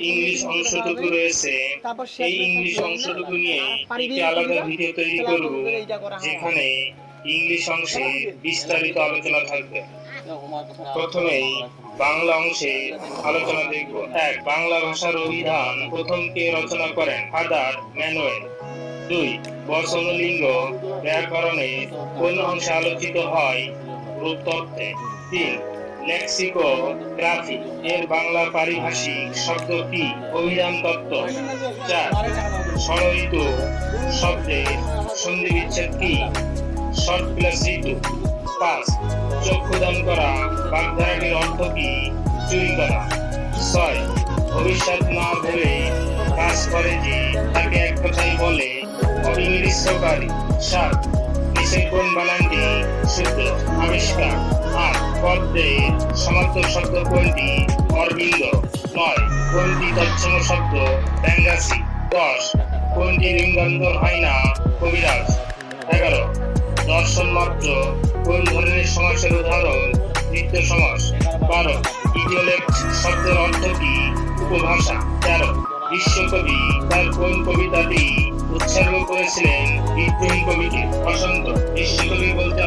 English অংশটুকু রয়েছে এই ইংলিশ অংশটুকু নিয়ে একটি আলাদা ভিডিও, তৈরি করব। যেখানে ইংলিশ অংশে বিস্তারিত আলোচনা থাকবে। প্রথমেই বাংলা অংশে আলোচনা দেখব। এক বাংলা ভাষার অভিধান প্রথম কে রচনা করেন? Father Manuel. দুই বচনলিঙ্গ ব্যাকরণে কোন অংশে আলোচিত হয়? রূপতত্ত্বে তিন লেক্সিকোগ্রাফি এর বাংলা পারিভাষিক শব্দ কি? অভিধান তত্ত্ব। চার ষড়ঋত শব্দের সন্ধি বিচ্ছেদ কি? শর্ট প্লাস ঋতু পাঁচ, চক্ষুদান করা, বাগধারাটির অর্থ কি? চুরি করা। ছয় ভবিষ্যৎ না ভেবে কাজ করে যে তাকে এক কথাই বলে অবিনির্দিষ্টকারী। সাত নিচের কোন বানানটি শুদ্ধ, আবিষ্কার? পদ্মের সমার্থক শব্দ কোনটি অরবিন্দ। নয় কোনটি তৎসম শব্দ, ব্যাঙ্গাসি। দশ কোনটি লিঙ্গান্তর হয় না, কবিরাজ। এগারো, দর্শন মাত্র, কোন ধরনের সমাসের উদাহরণ, নিত্য সমাস। বারো ইডিওলেক্ট শব্দের অর্থ কি, উপভাষা। তেরো, বিশ্বকবি তার কোন কবিতাটি উৎসর্গ করেছিলেন বিদ্রোহী কবিকে বসন্ত, বিশ্বকবি বলতে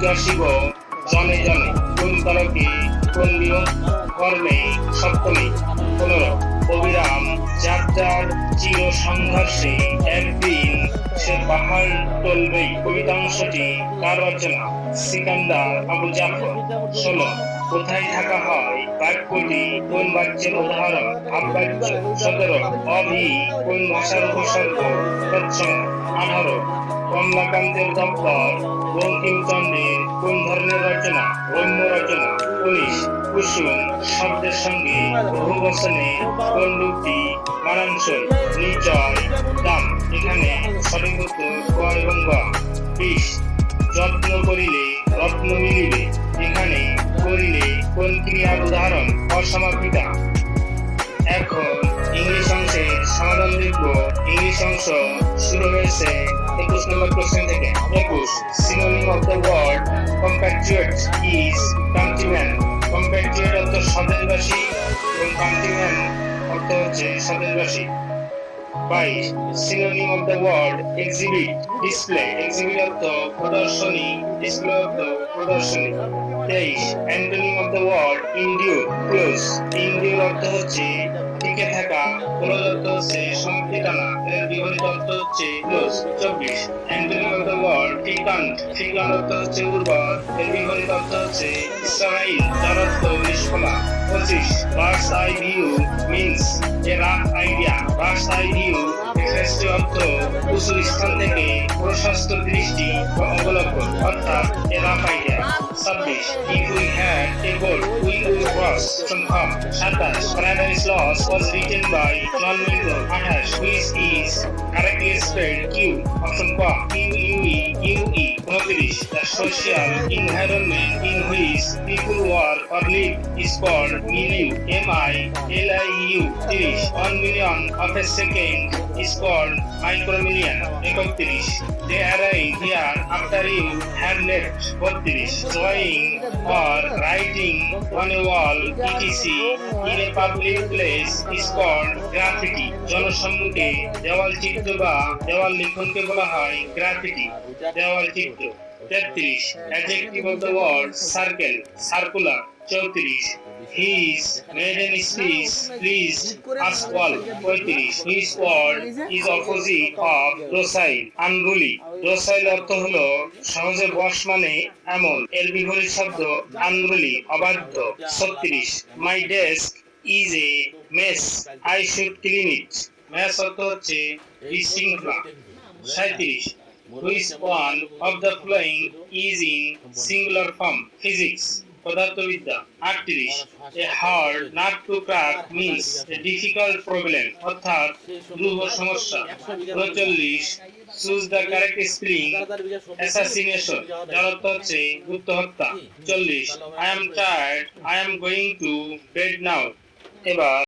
জিজ্ঞাসিব জনে জনে, কোন তারকে কোন নিয়ম, কর্মে, সপ্তমী, পনেরো, অবিরাম যাত্রার চির সংঘর্ষে একদিন সে পাহাড় টলবেই কবিতাংশটি কার রচনা? সিকান্দার আবু জাফর। ষোলো কোথায় থাকা হয়? বাক্যটি কোন বাক্যের উদাহরণ আব্বাচ্য সতেরো, অভি, কোন ভাষার উপসর্গ তৎসম আঠারো কমলাকান্তের দপ্তর বঙ্কিমচন্দ্রের কোন ধরনের রচনা, রম্য রচনা, উনিশ, কুসুম, শব্দের সঙ্গে বহু বচনে কোন রূপটি, মানানসই নিচয় দাম, এখানে সঠিক উত্তর ক এবং গ যত্ন করিলে রত্ন মিলিবে, এখানে কোন ক্রিয়ার উদাহরণ অসমাপিতা এখন ইংলিশ অংশের সমাধান দেখব ইংলিশ অংশ শুরু হয়েছে একুশ নম্বর কোশ্চেন থেকে। একুশ synonym of the word compatriot is countryman compatriot অর্থ স্বদেশবাসী এবং কান্ট্রিম্যান অর্থ হচ্ছে স্বদেশবাসী। বাইশ synonym of the word exhibit display exhibit অর্থ প্রদর্শনী ডিসপ্লে অর্থ প্রদর্শনী তেইশ antonym of the word endure close endure অর্থ হচ্ছে টিকে থাকা ক্লোজ অর্থ হচ্ছে সমাপ্তি টানা এর বিপরীত অর্থ হচ্ছে ক্লোজ চব্বিশ। Of the word fecund fecund অর্থ হচ্ছে উর্বর এর বিপরীত হচ্ছে স্টারাইল যার নিষ্ফলা পঁচিশ bird's eye view, means a rough idea. Bird's eye view এক্সেসটি অর্থ উঁচু স্থান থেকে প্রশস্ত দৃষ্টি বা অবলম্বন। অর্থাৎ এ রাফ আইডিয়া ছাব্বিশ if we had a goal we laws um, from Hum. Akash, Primary laws was written by John Milton. Akash, which is correctly spelled Q, often qua, Q-U-E, U-E, Nokirish. The social environment in which people work or live is called milieu, M-I-L-I-U, Tirish. One million of a second is called micromillion, Ekotirish. They arrive here after you have left, Botirish. Drawing or writing on a wall etc in a public place, is called জনসম্মুখে দেওয়াল চিত্র বা দেওয়াল লিখনকে বলা হয় graffiti দেওয়াল চিত্র তেত্রিশ। Adjective of the word circle circular চৌত্রিশ। His maiden speech pleased us all পঁয়ত্রিশ his word is opposite of docile unruly docile অর্থ হলো সহজে বশ মানে এমন। এর বিপরীত শব্দ আনরুলি অবাধ্য, ছত্রিশ। My desk is a mess I should clean it mess অর্থ হচ্ছে বিশৃঙ্খলা সাঁত্রিশ which one of the following is in singular form? Physics পদার্থবিদ্যা আটত্রিশ a hard nut to crack means a difficult problem অর্থাৎ দুর্ব সমস্যা। উনচল্লিশ choose the correct spring assassination যার অর্থ হচ্ছে গুপ্ত হত্যা চল্লিশ I am tired I am going to bed now এবার